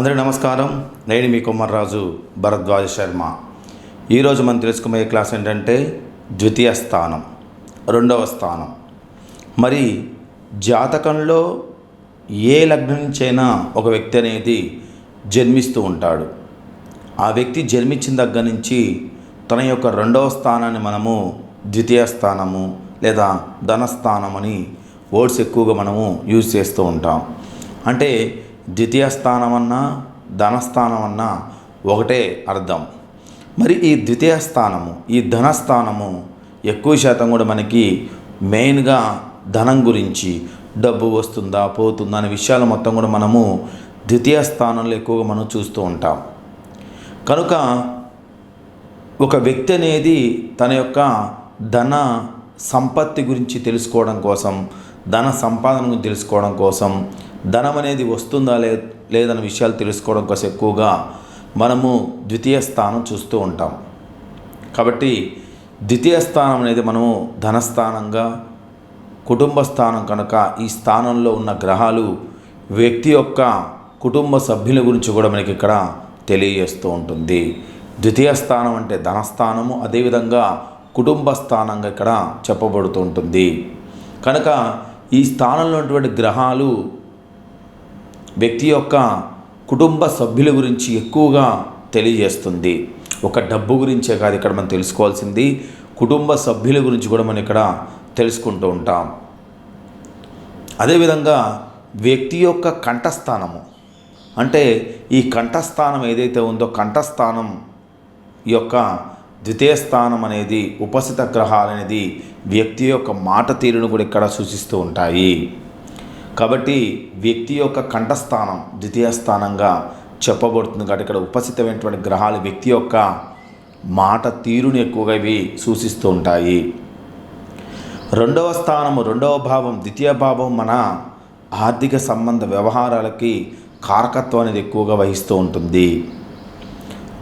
అందరూ నమస్కారం. నేను మీ కుమ్మర్రాజు భరద్వాజ శర్మ. ఈరోజు మనం తెలుసుకునే క్లాస్ ఏంటంటే ద్వితీయ స్థానం రెండవ స్థానం. మరి జాతకంలో ఏ లగ్నం నుంచైనా ఒక వ్యక్తి అనేది జన్మిస్తూ ఉంటాడు. ఆ వ్యక్తి జన్మించిన దగ్గర నుంచి తన యొక్క రెండవ స్థానాన్ని మనము ద్వితీయ స్థానము లేదా ధనస్థానం అని వర్డ్స్ ఎక్కువగా మనము యూజ్ చేస్తూ ఉంటాం. అంటే ద్వితీయ స్థానం అన్నా ధనస్థానం అన్నా ఒకటే అర్థం. మరి ఈ ద్వితీయ స్థానము ఈ ధనస్థానము ఎక్కువ శాతం కూడా మనకి మెయిన్గా ధనం గురించి డబ్బు వస్తుందా పోతుందా అనే విషయాలు మొత్తం కూడా మనము ద్వితీయ స్థానంలో ఎక్కువగా మనం చూస్తూ ఉంటాం. కనుక ఒక వ్యక్తి అనేది తన యొక్క ధన సంపత్తి గురించి తెలుసుకోవడం కోసం ధన సంపాదన గురించి తెలుసుకోవడం కోసం ధనం అనేది వస్తుందా లే లేదన్న విషయాలు తెలుసుకోవడం కోసం ఎక్కువగా మనము ద్వితీయ స్థానం చూస్తూ ఉంటాం. కాబట్టి ద్వితీయ స్థానం అనేది మనము ధనస్థానంగా కుటుంబ స్థానం కనుక ఈ స్థానంలో ఉన్న గ్రహాలు వ్యక్తి యొక్క కుటుంబ సభ్యుల గురించి కూడా మనకి ఇక్కడ తెలియజేస్తూ ఉంటుంది. ద్వితీయ స్థానం అంటే ధనస్థానము అదేవిధంగా కుటుంబ స్థానంగా ఇక్కడ చెప్పబడుతూ ఉంటుంది. కనుక ఈ స్థానంలో ఉన్నటువంటి గ్రహాలు వ్యక్తి యొక్క కుటుంబ సభ్యుల గురించి ఎక్కువగా తెలియజేస్తుంది. ఒక డబ్బు గురించే కాదు ఇక్కడ మనం తెలుసుకోవాల్సింది. కుటుంబ సభ్యుల గురించి కూడా మనం ఇక్కడ తెలుసుకుంటూ ఉంటాం. అదేవిధంగా వ్యక్తి యొక్క కంఠస్థానము. అంటే ఈ కంఠస్థానం ఏదైతే ఉందో కంఠస్థానం యొక్క ద్వితీయ స్థానం అనేది ఉపస్థిత గ్రహాలు అనేది వ్యక్తి యొక్క మాట తీరును కూడా ఇక్కడ సూచిస్తూ ఉంటాయి. కాబట్టి వ్యక్తి యొక్క కంఠస్థానం ద్వితీయ స్థానంగా చెప్పబడుతుంది కాబట్టి ఇక్కడ ఉపస్థితమైనటువంటి గ్రహాలు వ్యక్తి యొక్క మాట తీరుని ఎక్కువగా ఇవి సూచిస్తూ ఉంటాయి. రెండవ స్థానము రెండవ భావం ద్వితీయ భావం మన ఆర్థిక సంబంధ వ్యవహారాలకి కారకత్వం అనేది ఎక్కువగా వహిస్తూ ఉంటుంది.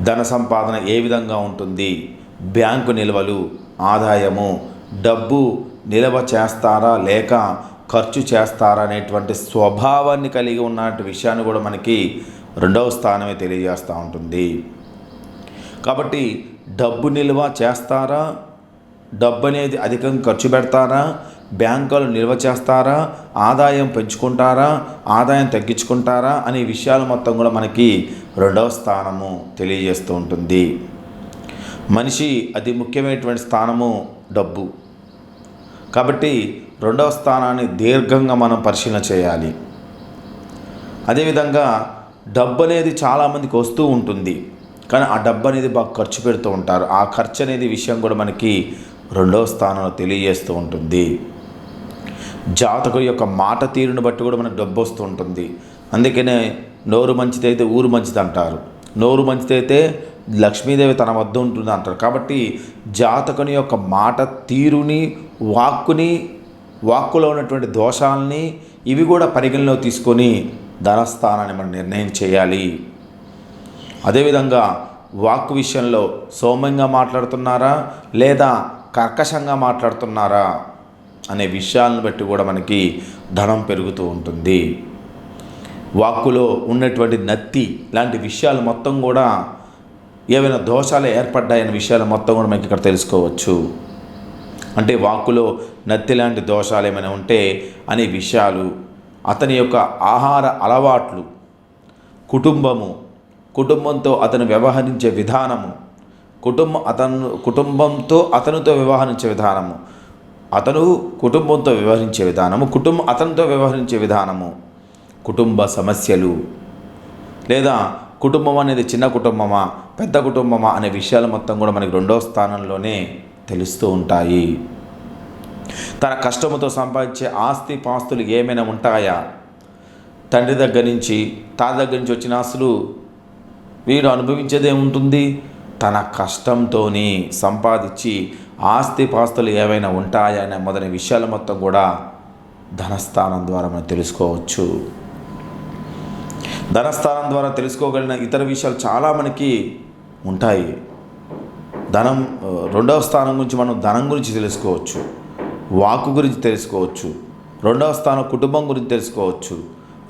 ధన సంపాదన ఏ విధంగా ఉంటుంది? బ్యాంకు నిల్వలు ఆదాయము డబ్బు నిల్వ చేస్తారా లేక ఖర్చు చేస్తారా అనేటువంటి స్వభావాన్ని కలిగి ఉన్న విషయాన్ని కూడా మనకి రెండవ స్థానమే తెలియజేస్తూ ఉంటుంది. కాబట్టి డబ్బు నిల్వ చేస్తారా? డబ్బు అనేది అధికంగా ఖర్చు పెడతారా? బ్యాంకులు నిల్వ చేస్తారా? ఆదాయం పెంచుకుంటారా? ఆదాయం తగ్గించుకుంటారా? అనే విషయాలు మొత్తం కూడా మనకి రెండవ స్థానము తెలియజేస్తూ ఉంటుంది. మనిషి అతి ముఖ్యమైనటువంటి స్థానము డబ్బు. కాబట్టి రెండవ స్థానాన్ని దీర్ఘంగా మనం పరిశీలన చేయాలి. అదేవిధంగా డబ్బు అనేది చాలామందికి వస్తూ ఉంటుంది. కానీ ఆ డబ్బు అనేది బాగా ఖర్చు పెడుతూ ఉంటారు. ఆ ఖర్చు అనేది విషయం కూడా మనకి రెండవ స్థానంలో తెలియజేస్తూ ఉంటుంది. జాతకుడి యొక్క మాట తీరును బట్టి కూడా మనకు డబ్బు వస్తూ ఉంటుంది. అందుకనే నోరు మంచిదైతే ఊరు మంచిది అంటారు. నోరు మంచిదైతే లక్ష్మీదేవి తన వద్ద ఉంటుంది అంటారు. కాబట్టి జాతకుని యొక్క మాట తీరుని వాక్కుని వాక్కులో ఉన్నటువంటి దోషాలని ఇవి కూడా పరిగణలో తీసుకొని ధనస్థానాన్ని మనం నిర్ణయం చేయాలి. అదేవిధంగా వాక్కు విషయంలో సౌమ్యంగా మాట్లాడుతున్నారా? లేదా కర్కశంగా మాట్లాడుతున్నారా? అనే విషయాలను బట్టి కూడా మనకి ధనం పెరుగుతూ ఉంటుంది. వాక్కులో ఉన్నటువంటి నత్తి లాంటి విషయాలు మొత్తం కూడా ఏవైనా దోషాలు ఏర్పడ్డాయనే విషయాలు మొత్తం కూడా మనకి ఇక్కడ తెలుసుకోవచ్చు. అంటే వాక్కులో నత్తి లాంటి దోషాలు ఏమైనా ఉంటే అనే విషయాలు అతని యొక్క ఆహార అలవాట్లు కుటుంబము కుటుంబంతో అతను వ్యవహరించే విధానము కుటుంబం అతను కుటుంబంతో అతనితో వ్యవహరించే విధానము అతను కుటుంబంతో వ్యవహరించే విధానము కుటుంబం అతనితో వ్యవహరించే విధానము కుటుంబ సమస్యలు. లేదా కుటుంబం అనేది చిన్న కుటుంబమా పెద్ద కుటుంబమా అనే విషయాలు మొత్తం కూడా మనకి రెండో స్థానంలోనే తెలుస్తూ ఉంటాయి. తన కష్టముతో సంపాదించే ఆస్తి పాస్తులు ఏమైనా ఉంటాయా? తండ్రి దగ్గర నుంచి తాత దగ్గర నుంచి వచ్చిన ఆస్తులు వీడు అనుభవించేదే ఉంటుంది. తన కష్టంతోని సంపాదించి ఆస్తి పాస్తులు ఏవైనా ఉంటాయా అనే మొదలైన విషయాలు మొత్తం కూడా ధనస్థానం ద్వారా మనం తెలుసుకోవచ్చు. ధనస్థానం ద్వారా తెలుసుకోగలిగిన ఇతర విషయాలు చాలా మనకి ఉంటాయి. ధనం రెండవ స్థానం గురించి మనం ధనం గురించి తెలుసుకోవచ్చు. వాక్కు గురించి తెలుసుకోవచ్చు. రెండవ స్థానం కుటుంబం గురించి తెలుసుకోవచ్చు.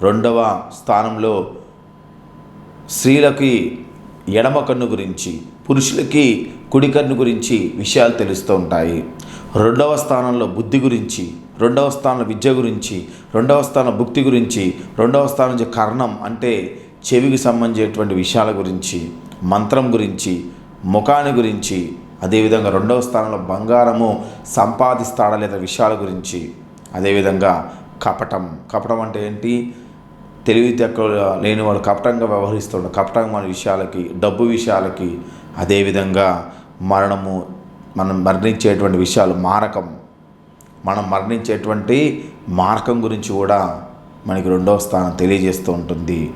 రెండవ స్థానంలో స్త్రీలకి ఎడమ కన్ను గురించి పురుషులకి కుడి కన్ను గురించి విషయాలు తెలుస్తూ ఉంటాయి. రెండవ స్థానంలో బుద్ధి గురించి రెండవ స్థానంలో విద్య గురించి రెండవ స్థానం భుక్తి గురించి రెండవ స్థానం నుంచి కర్ణం అంటే చెవికి సంబంధించేటువంటి విషయాల గురించి మంత్రం గురించి ముఖాన్ని గురించి అదేవిధంగా రెండవ స్థానంలో బంగారము సంపాదిస్తాడా లేదా విషయాల గురించి అదేవిధంగా కపటం. కపటం అంటే ఏంటి? తెలివి లేని వాడు కపటంగా వ్యవహరిస్తుంటాడు కపటమైన విషయాలకి డబ్బు విషయాలకి అదేవిధంగా మరణము మనం మరణించేటువంటి విషయాలు మారకం. మనం మరణించేటువంటి మార్గం గురించి కూడా మనకి రెండవ స్థానం తెలియజేస్తూ ఉంటుంది.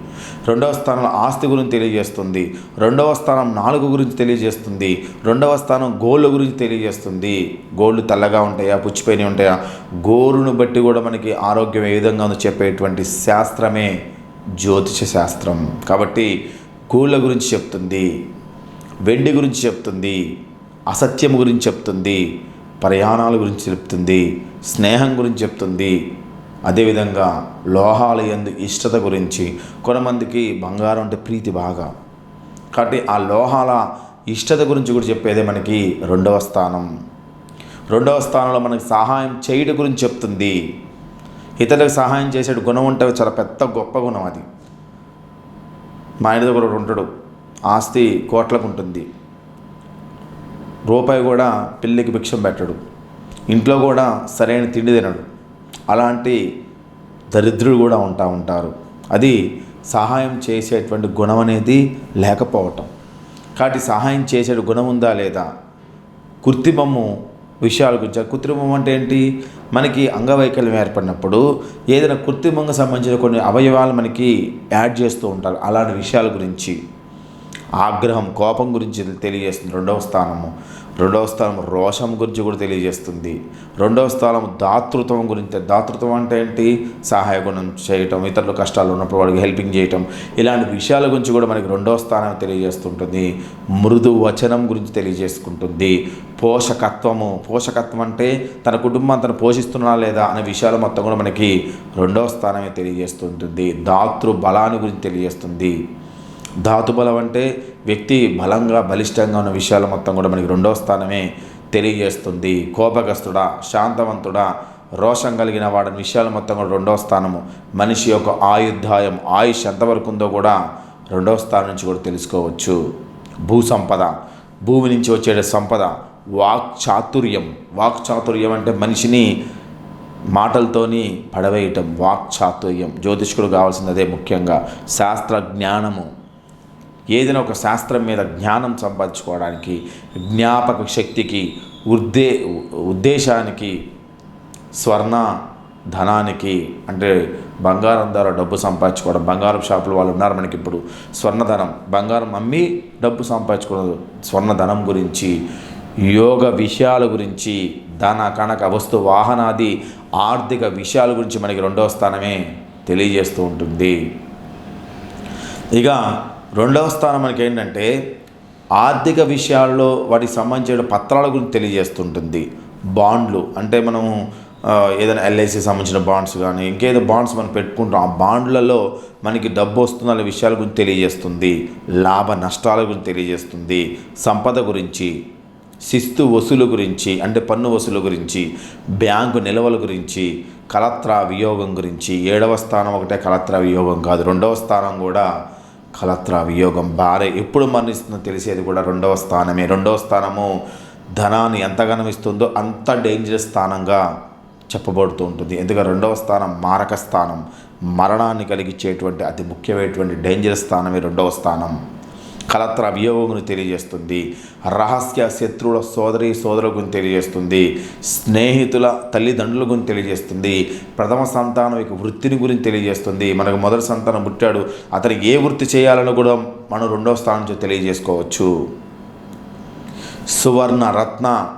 రెండవ స్థానం ఆస్తి గురించి తెలియజేస్తుంది. రెండవ స్థానం నాలుగు గురించి తెలియజేస్తుంది. రెండవ స్థానం గోళ్ళ గురించి తెలియజేస్తుంది. గోళ్ళు తెల్లగా ఉంటాయా పుచ్చిపోయినవి ఉంటాయా? గోరును బట్టి కూడా మనకి ఆరోగ్యం ఏ విధంగా ఉందో చెప్పేటువంటి శాస్త్రమే జ్యోతిష శాస్త్రం. కాబట్టి గోళ్ళ గురించి చెప్తుంది వెండి గురించి చెప్తుంది అసత్యం గురించి చెప్తుంది ప్రయాణాల గురించి చెప్తుంది స్నేహం గురించి చెప్తుంది. అదేవిధంగా లోహాల ఎందు ఇష్టత గురించి కొంతమందికి బంగారం అంటే ప్రీతి బాగా. కాబట్టి ఆ లోహాల ఇష్టత గురించి కూడా చెప్పేదే మనకి రెండవ స్థానం. రెండవ స్థానంలో మనకి సహాయం చేయడం గురించి చెప్తుంది. ఇతరులకు సహాయం చేసే గుణం ఉంటే చాలా పెద్ద గొప్ప గుణం అది. మా ఆయన దగ్గర ఒకటి ఉంటాడు ఆస్తి కోట్లకు ఉంటుంది. రూపాయి కూడా పిల్లికి భిక్షం పెట్టడు. ఇంట్లో కూడా సరైన తిండి తినడు. అలాంటి దరిద్రుడు కూడా ఉంటా ఉంటారు. అది సహాయం చేసేటువంటి గుణం అనేది లేకపోవటం. కాబట్టి సహాయం చేసే గుణం ఉందా లేదా? కృత్రిమము విషయాల గురించి కృత్రిమం అంటే ఏంటి? మనకి అంగవైకల్యం ఏర్పడినప్పుడు ఏదైనా కృత్రిమంగా సంబంధించిన కొన్ని అవయవాలు మనకి యాడ్ చేస్తూ ఉంటారు. అలాంటి విషయాల గురించి. ఆగ్రహం కోపం గురించి తెలియజేస్తుంది. రెండవ స్థానము. రెండవ స్థానం రోషం గురించి కూడా తెలియజేస్తుంది. రెండవ స్థానం దాతృత్వం గురించి. దాతృత్వం అంటే ఏంటి? సహాయ గుణం చేయటం ఇతరుల కష్టాలు ఉన్నప్పుడు వాళ్ళకి హెల్పింగ్ చేయటం. ఇలాంటి విషయాల గురించి కూడా మనకి రెండవ స్థానం తెలియజేస్తుంటుంది. మృదు వచనం గురించి తెలియజేసుకుంటుంది. పోషకత్వము. పోషకత్వం అంటే తన కుటుంబం తను పోషిస్తున్నా లేదా అనే విషయాలు మొత్తం కూడా మనకి రెండవ స్థానమే తెలియజేస్తుంటుంది. దాతృ బలాన్ని గురించి తెలియజేస్తుంది. ధాతుబలం అంటే వ్యక్తి బలంగా బలిష్టంగా ఉన్న విషయాలు మొత్తం కూడా మనకి రెండో స్థానమే తెలియజేస్తుంది. కోపగస్తుడా శాంతవంతుడా రోషం కలిగిన వాడి విషయాలు మొత్తం కూడా రెండో స్థానము. మనిషి యొక్క ఆయుద్ధాయం ఆయుష్ ఎంతవరకు ఉందో కూడా రెండో స్థానం నుంచి కూడా తెలుసుకోవచ్చు. భూ సంపద భూమి నుంచి వచ్చే సంపద వాక్ చాతుర్యం. వాక్ చాతుర్యం అంటే మనిషిని మాటలతోని పడవేయటం వాక్ చాతుర్యం. జ్యోతిష్కుడు కావాల్సింది అదే ముఖ్యంగా. శాస్త్ర జ్ఞానము ఏదైనా ఒక శాస్త్రం మీద జ్ఞానం సంపాదించుకోవడానికి జ్ఞాపక శక్తికి ఉద్దే ఉద్దేశానికి స్వర్ణ ధనానికి అంటే బంగారం ద్వారా డబ్బు సంపాదించుకోవడం బంగారం షాపులు వాళ్ళు ఉన్నారు మనకి ఇప్పుడు. స్వర్ణధనం బంగారం అమ్మి డబ్బు సంపాదించుకోవడం స్వర్ణధనం గురించి యోగ విషయాల గురించి ధన కనక వస్తు వాహనాది ఆర్థిక విషయాల గురించి మనకి రెండవ స్థానమే తెలియజేస్తూ ఉంటుంది. ఇక రెండవ స్థానం మనకి ఏంటంటే ఆర్థిక విషయాల్లో వాటికి సంబంధించిన పత్రాల గురించి తెలియజేస్తుంటుంది. బాండ్లు. అంటే మనము ఏదైనా ఎల్ఐసి సంబంధించిన బాండ్స్ కానీ ఇంకేదో బాండ్స్ మనం పెట్టుకుంటాం. ఆ బాండ్లలో మనకి డబ్బు వస్తున్న విషయాల గురించి తెలియజేస్తుంది. లాభ నష్టాల గురించి తెలియజేస్తుంది. సంపద గురించి శిస్తు వసూలు గురించి అంటే పన్ను వసూలు గురించి బ్యాంకు నిల్వల గురించి కలత్రా వియోగం గురించి. ఏడవ స్థానం ఒకటే కలత్రా వియోగం కాదు. రెండవ స్థానం కూడా కలత్ర వియోగం భార్య ఎప్పుడు మరణిస్తుందో తెలిసేది కూడా రెండవ స్థానమే. రెండవ స్థానము ధనాన్ని ఎంత ఇస్తుందో అంత డేంజరస్ స్థానంగా చెప్పబడుతూ ఉంటుంది. ఎందుకంటే రెండవ స్థానం మారక స్థానం. మరణాన్ని కలిగించేటువంటి అతి ముఖ్యమైనటువంటి డేంజరస్ స్థానమే రెండవ స్థానం. కలత్ర వియోగం గురించి తెలియజేస్తుంది. రహస్య శత్రువుల సోదరి సోదరుల గురించి తెలియజేస్తుంది. స్నేహితుల తల్లిదండ్రుల గురించి తెలియజేస్తుంది. ప్రథమ సంతానం యొక్క వృత్తిని గురించి తెలియజేస్తుంది. మనకు మొదటి సంతానం పుట్టాడు. అతనికి ఏ వృత్తి చేయాలని కూడా మనం రెండవ స్థానం నుంచి తెలియజేసుకోవచ్చు. సువర్ణ రత్న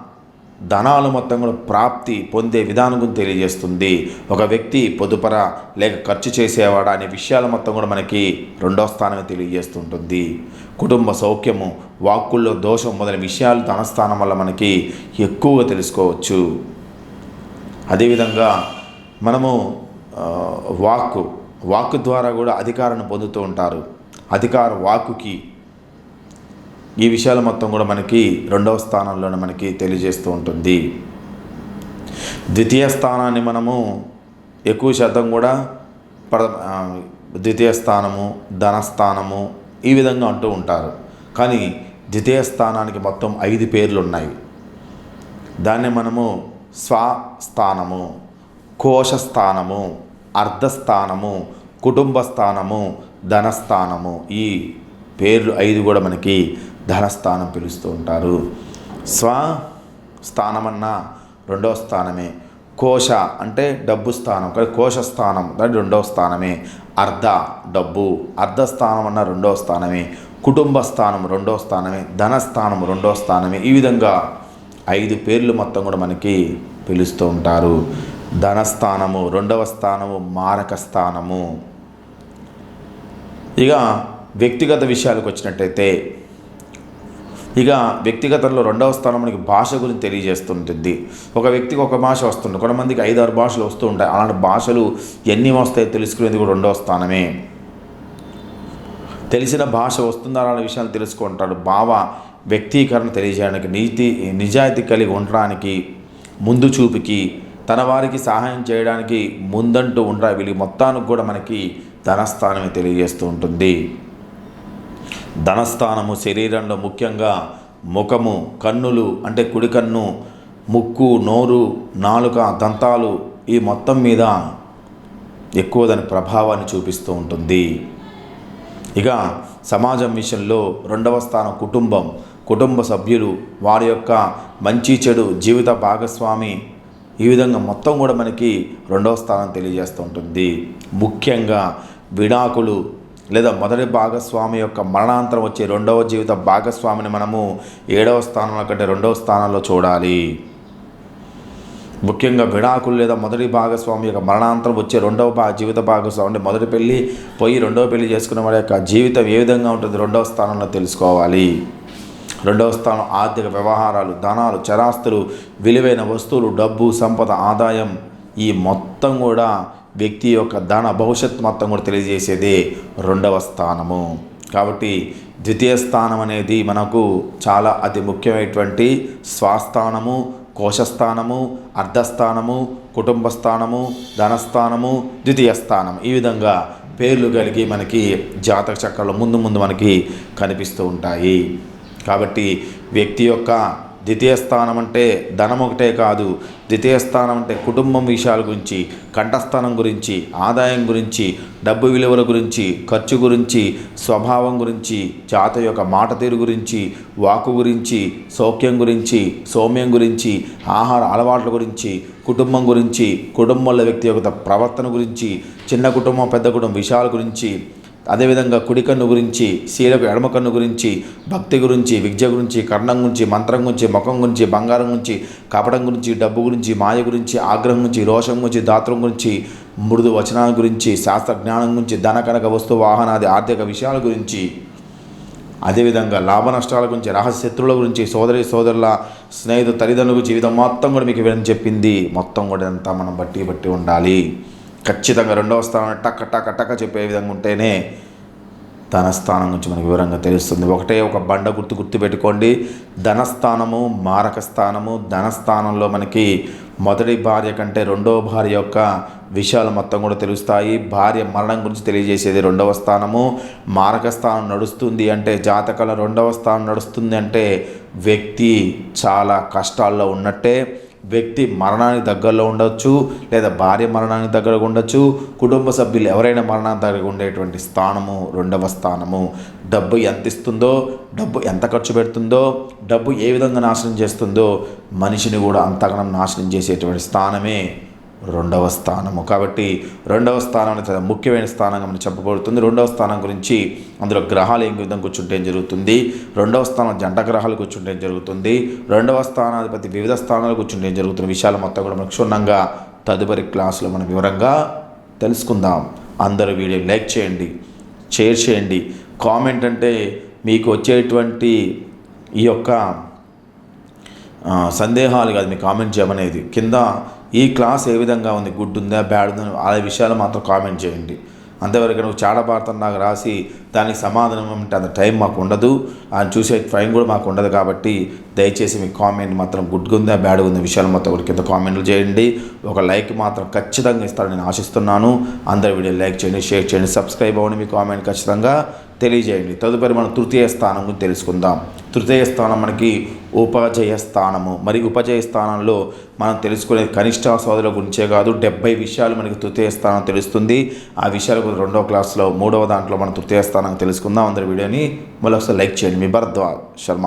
ధనాలు మొత్తం కూడా ప్రాప్తి పొందే విధానం గురించి తెలియజేస్తుంది. ఒక వ్యక్తి పొదుపర లేక ఖర్చు చేసేవాడా అనే విషయాలు మొత్తం కూడా మనకి రెండో స్థానమే తెలియజేస్తుంటుంది. కుటుంబ సౌఖ్యము వాక్కుల్లో దోషం మొదలైన విషయాలు ధనస్థానం వల్ల మనకి ఎక్కువగా తెలుసుకోవచ్చు. అదేవిధంగా మనము వాక్కు వాక్కు ద్వారా కూడా అధికారాన్ని పొందుతూ ఉంటారు. అధికార వాక్కుకి ఈ విషయాలు మొత్తం కూడా మనకి రెండవ స్థానంలోనే మనకి తెలియజేస్తూ ఉంటుంది. ద్వితీయ స్థానాన్ని మనము ఎక్కువ శాతం కూడా ప్ర ద్వితీయ స్థానము ధనస్థానము ఈ విధంగా అంటూ ఉంటారు. కానీ ద్వితీయ స్థానానికి మొత్తం ఐదు పేర్లు ఉన్నాయి దాన్ని మనము స్వస్థానము కోశస్థానము అర్ధస్థానము కుటుంబ స్థానము ధనస్థానము ఈ పేర్లు ఐదు కూడా మనకి ధనస్థానం పిలుస్తూ ఉంటారు. స్వ స్థానమన్నా రెండవ స్థానమే. కోశ అంటే డబ్బు స్థానం. కానీ కోశ స్థానం దాని రెండవ స్థానమే. అర్ధ డబ్బు. అర్ధ స్థానం అన్న రెండవ స్థానమే. కుటుంబ స్థానం రెండవ స్థానమే. ధనస్థానం రెండవ స్థానమే. ఈ విధంగా ఐదు పేర్లు మొత్తం కూడా మనకి పిలుస్తూ ఉంటారు. ధనస్థానము రెండవ స్థానము మారక స్థానము. ఇక వ్యక్తిగత విషయాలకు వచ్చినట్టయితే ఇక వ్యక్తిగతంలో రెండవ స్థానం మనకి భాష గురించి తెలియజేస్తుంటుంది. ఒక వ్యక్తికి ఒక భాష వస్తుంది. కొంతమందికి ఐదు ఆరు భాషలు వస్తూ ఉంటాయి. అలాంటి భాషలు ఎన్ని వస్తాయో తెలుసుకునేది కూడా రెండవ స్థానమే. తెలిసిన భాష వస్తుందా అనే విషయాలు తెలుసుకుంటాడు. భావ వ్యక్తీకరణ తెలియజేయడానికి నీతి నిజాయితీ కలిగి ఉండడానికి ముందు చూపుకి తన వారికి సహాయం చేయడానికి ముందంటూ ఉండాలి వీళ్ళకి మొత్తానికి కూడా మనకి ధనస్థానమే తెలియజేస్తూ ఉంటుంది. ధనస్థానము శరీరంలో ముఖ్యంగా ముఖము కన్నులు అంటే కుడి కన్ను ముక్కు నోరు నాలుక దంతాలు ఈ మొత్తం మీద ఎక్కువ దాని ప్రభావాన్ని చూపిస్తూ ఉంటుంది. ఇక సమాజం విషయంలో రెండవ స్థానం కుటుంబం. కుటుంబ సభ్యులు వారి యొక్క మంచి చెడు జీవిత భాగస్వామి ఈ విధంగా మొత్తం కూడా మనకి రెండవ స్థానం తెలియజేస్తూ ఉంటుంది. ముఖ్యంగా విడాకులు లేదా మొదటి భాగస్వామి యొక్క మరణాంతరం వచ్చే రెండవ జీవిత భాగస్వామిని మనము ఏడవ స్థానంలో కంటే రెండవ స్థానంలో చూడాలి. ముఖ్యంగా విడాకులు లేదా మొదటి భాగస్వామి యొక్క మరణాంతరం వచ్చే రెండవ భా జీవిత భాగస్వామి అంటే మొదటి పెళ్ళి పోయి రెండవ పెళ్ళి చేసుకున్న వారి యొక్క జీవితం ఏ విధంగా ఉంటుంది రెండవ స్థానంలో తెలుసుకోవాలి. రెండవ స్థానం ఆర్థిక వ్యవహారాలు ధనాలు చరాస్తులు విలువైన వస్తువులు డబ్బు సంపద ఆదాయం ఈ మొత్తం కూడా వ్యక్తి యొక్క ధన భవిష్యత్ మొత్తం కూడా తెలియజేసేదే రెండవ స్థానము. కాబట్టి ద్వితీయ స్థానం అనేది మనకు చాలా అతి ముఖ్యమైనటువంటి స్వాస్థానము కోశస్థానము అర్ధస్థానము కుటుంబ స్థానము ధనస్థానము ద్వితీయ స్థానం. ఈ విధంగా పేర్లు కలిగి మనకి జాతక చక్రంలో ముందు ముందు మనకి కనిపిస్తూ ఉంటాయి. కాబట్టి వ్యక్తి యొక్క ద్వితీయ స్థానం అంటే ధనం ఒకటే కాదు ద్వితీయ స్థానం అంటే కుటుంబం విషయాల గురించి కంఠస్థానం గురించి ఆదాయం గురించి డబ్బు విలువల గురించి ఖర్చు గురించి స్వభావం గురించి జాత యొక్క మాట తీరు గురించి వాకు గురించి సౌఖ్యం గురించి సౌమ్యం గురించి ఆహార అలవాట్ల గురించి కుటుంబం గురించి కుటుంబంలో వ్యక్తి యొక్క ప్రవర్తన గురించి చిన్న కుటుంబం పెద్ద కుటుంబం విషయాల గురించి అదేవిధంగా కుడి కన్ను గురించి శీలకు ఎడమ కన్ను గురించి భక్తి గురించి విద్య గురించి కర్ణం గురించి మంత్రం గురించి ముఖం గురించి బంగారం గురించి కపటం గురించి డబ్బు గురించి మాయ గురించి ఆగ్రహం గురించి రోషం గురించి దాత్రం గురించి మృదు వచనాల గురించి శాస్త్ర జ్ఞానం గురించి ధన కనక వస్తు వాహనాది ఆర్థిక విషయాల గురించి అదేవిధంగా లాభ నష్టాల గురించి రహస్యత్రుల గురించి సోదరి సోదరుల స్నేహితు తల్లిదండ్రుల జీవితం మొత్తం కూడా మీకు వివరణ చెప్పింది. మొత్తం కూడా అంతా మనం బట్టి బట్టి ఉండాలి. ఖచ్చితంగా రెండవ స్థానం టక్క టక్క టక్క చెప్పే విధంగా ఉంటేనే ధనస్థానం గురించి మనకు వివరంగా తెలుస్తుంది. ఒకటే ఒక బండ గుర్తు గుర్తు పెట్టుకోండి ధనస్థానము మారక స్థానము. ధనస్థానంలో మనకి మొదటి భార్య కంటే రెండవ భార్య యొక్క విషయాలు మొత్తం కూడా తెలుస్తాయి. భార్య మరణం గురించి తెలియజేసేది రెండవ స్థానము. మారక స్థానం నడుస్తుంది అంటే జాతకాల రెండవ స్థానం నడుస్తుంది అంటే వ్యక్తి చాలా కష్టాల్లో ఉన్నట్టే. వ్యక్తి మరణానికి దగ్గరలో ఉండొచ్చు లేదా భార్య మరణానికి దగ్గరగా ఉండొచ్చు కుటుంబ సభ్యులు ఎవరైనా మరణానికి దగ్గరగా ఉండేటువంటి స్థానము రెండవ స్థానము. డబ్బు ఎంత ఇస్తుందో డబ్బు ఎంత ఖర్చు పెడుతుందో డబ్బు ఏ విధంగా నాశనం చేస్తుందో మనిషిని కూడా అంతగనం నాశనం చేసేటువంటి స్థానమే రెండవ స్థానము. కాబట్టి రెండవ స్థానం అనేది చాలా ముఖ్యమైన స్థానంగా మనం చెప్పబడుతుంది. రెండవ స్థానం గురించి అందులో గ్రహాలు ఏం విధంగా కూర్చుంటే జరుగుతుంది? రెండవ స్థానం జంట గ్రహాలు కూర్చుంటే జరుగుతుంది? రెండవ స్థానాధిపతి వివిధ స్థానాలు కూర్చుంటే ఏం జరుగుతుంది? విషయాలు మొత్తం కూడా మనం క్షుణ్ణంగా తదుపరి క్లాసులో మనం వివరంగా తెలుసుకుందాం. అందరూ వీడియో లైక్ చేయండి షేర్ చేయండి. కామెంట్ అంటే మీకు వచ్చేటువంటి ఈ యొక్క సందేహాలు కాదు మీ కామెంట్ చేయమనేది. కింద ఈ క్లాస్ ఏ విధంగా ఉంది? గుడ్ ఉందా? బ్యాడ్ ఉందా? ఆ విషయాలు మాత్రం కామెంట్ చేయండి. అంతవరకు నువ్వు చాడబారుతాను నాకు రాసి దానికి సమాధానం అంటే అంత టైం మాకు ఉండదు. అని చూసే టైం కూడా మాకు ఉండదు కాబట్టి దయచేసి మీ కామెంట్ మాత్రం గుడ్గా ఉందా? బ్యాడ్ ఉందా? విషయాలు మొత్తం కూడా కింద కామెంట్లు చేయండి. ఒక లైక్ మాత్రం ఖచ్చితంగా ఇస్తారని నేను ఆశిస్తున్నాను. అందరి వీడియో లైక్ చేయండి షేర్ చేయండి సబ్స్క్రైబ్ అవ్వండి మీ కామెంట్ ఖచ్చితంగా. తెలియజేయండి. తదుపరి మనం తృతీయ స్థానం గురించి తెలుసుకుందాం. తృతీయ స్థానం మనకి ఉపజయ స్థానము. మరి ఉపజయ స్థానంలో మనం తెలుసుకునే కనిష్ట సోదరుల గురించే కాదు డెబ్బై విషయాలు మనకి తృతీయ స్థానం తెలుస్తుంది. ఆ విషయాలు కూడా రెండవ క్లాస్లో మూడవ దాంట్లో మనం తృతీయ స్థానం తెలుసుకుందాం. అందరి వీడియోని మళ్ళీ లైక్ చేయండి. మీ భరద్వాజ్ శర్మ.